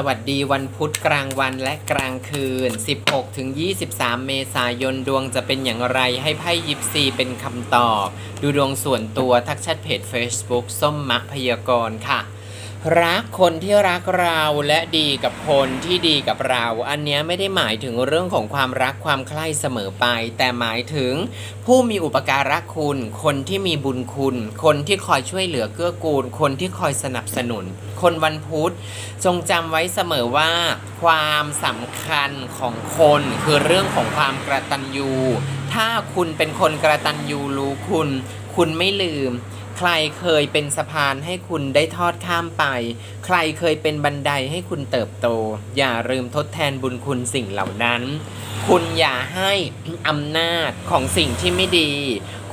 สวัสดีวันพุธกลางวันและกลางคืน 16ถึง23 เมษายนดวงจะเป็นอย่างไรให้ไพ่ยิปซีเป็นคำตอบ ดูดวงส่วนตัวทักแชทเพจ Facebook ส้มมะพยากรณ์ค่ะ รักคนที่รักเราและดีกับคนที่ดีกับเรา อันนี้ไม่ได้หมายถึงเรื่องของความรักความใคร่เสมอไป แต่หมายถึงผู้มีอุปการะคุณ คนที่มีบุญคุณ คนที่คอยช่วยเหลือเกื้อกูล คนที่คอยสนับสนุน คนวันพุธจงจำไว้เสมอว่า ความสำคัญของคนคือเรื่องของความกระตันยูถ้าคุณเป็นคนกระตันยูรู้คุณ คุณไม่ลืม ใครเคยเป็นสะพานให้คุณได้ทอดข้ามไป ใครเคยเป็นบันไดให้คุณเติบโต อย่าลืมทดแทนบุญคุณสิ่งเหล่านั้น คุณอย่าให้อำนาจของสิ่งที่ไม่ดี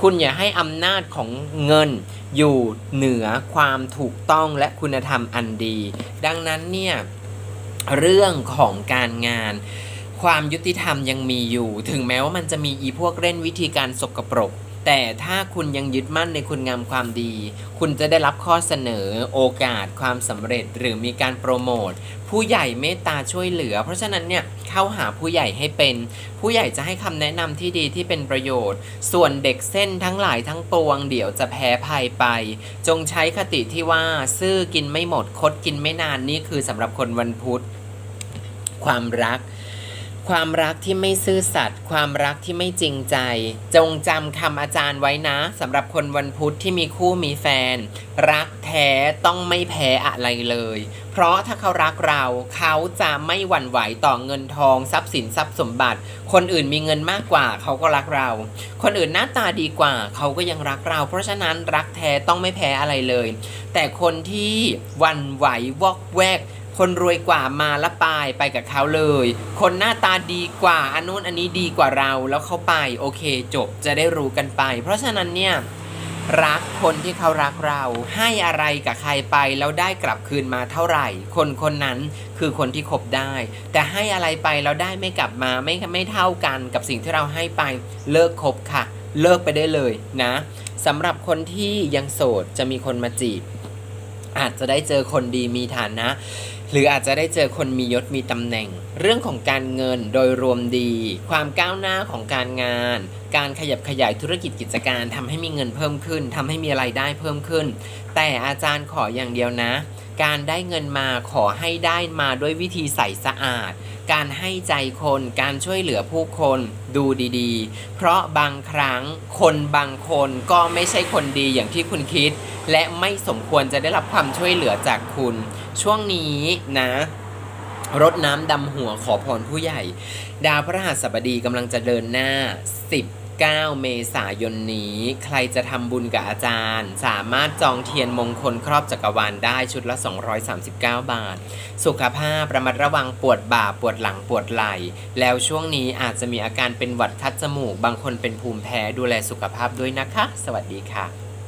คุณอย่าให้อำนาจของเงินอยู่เหนือความถูกต้องและคุณธรรมอันดี ดังนั้นเนี่ยเรื่องของการงานความยุติธรรมยังมีอยู่ ถึงแม้ว่ามันจะมีอีพวกเล่นวิธีการสกรปรก แต่ถ้าคุณยังยึดมั่นในคุณงามความดี คุณจะได้รับข้อเสนอโอกาสความสำเร็จหรือมีการโปรโมท ผู้ใหญ่เมตตาช่วยเหลือ เพราะฉะนั้นเนี่ยเข้าหาผู้ใหญ่ให้เป็น ผู้ใหญ่จะให้คำแนะนำที่ดีที่เป็นประโยชน์ ส่วนเด็กเส้นทั้งหลายทั้งปวงเดี๋ยวจะแพ้ภัยไป จงใช้คติที่ว่าซื่อกินไม่หมดคดกินไม่นานนี่คือสำหรับคนวันพุธ ความรัก ความรักที่ไม่ซื่อสัตย์ความรักที่ไม่จริงใจ จงจำคำอาจารย์ไว้นะสำหรับคนวันพุธที่มีคู่มีแฟน รักแท้ต้องไม่แพ้อะไรเลย เพราะถ้าเขารักเราเขาจะไม่หวั่นไหวต่อเงินทองทรัพย์สินทรัพย์สมบัติ คนอื่นมีเงินมากกว่าเขาก็รักเรา คนอื่นหน้าตาดีกว่าเขาก็ยังรักเรา เพราะฉะนั้นรักแท้ต้องไม่แพ้อะไรเลย แต่คนที่หวันไหววอกแวก คนรวยกว่ามาละปายไปกับเขาเลย คนหน้าตาดีกว่าอันนู้นอันนี้ดีกว่าเราแล้วเขาไปโอเคจบจะได้รู้กันไป เพราะฉะนั้นเนี่ยรักคนที่เขารักเรา ให้อะไรกับใครไปแล้วได้กลับคืนมาเท่าไหร่ คนคนนั้นคือคนที่คบได้ แต่ให้อะไรไปแล้วได้ไม่กลับมาไม่ไม่เท่ากันกับสิ่งที่เราให้ไปเลิกคบค่ะ เลิกไปได้เลยนะสำหรับคนที่ยังโสดจะมีคนมาจีบอาจจะได้เจอคนดีมีฐานะหรืออาจจะได้เจอคนมียศมีตำแหน่ง เรื่องของการเงินโดยรวมดี ความก้าวหน้าของการงาน การขยับขยายธุรกิจกิจการทำให้มีเงินเพิ่มขึ้นทำให้มีรายได้เพิ่มขึ้น แต่อาจารย์ขออย่างเดียวนะ การได้เงินมาขอให้ได้มาด้วยวิธีใสสะอาด การให้ใจคนการช่วยเหลือผู้คนดูดีๆ เพราะบางครั้งคนบางคนก็ไม่ใช่คนดีอย่างที่คุณคิด และไม่สมควรจะได้รับความช่วยเหลือจากคุณ ช่วงนี้นะรดน้ำดำหัวขอพรผู้ใหญ่ ดาวพระหัสบดีกำลังจะเดินหน้า 19 เมษายนนี้ ใครจะทำบุญกับอาจารย์ สามารถจองเทียนมงคลครอบจักรวาลได้ชุดละ 239 บาท สุขภาพระมัดระวังปวดบ่าปวดหลังปวดไหล่ แล้วช่วงนี้อาจจะมีอาการเป็นหวัดคัดจมูก บางคนเป็นภูมิแพ้ดูแลสุขภาพด้วยนะคะ สวัสดีค่ะ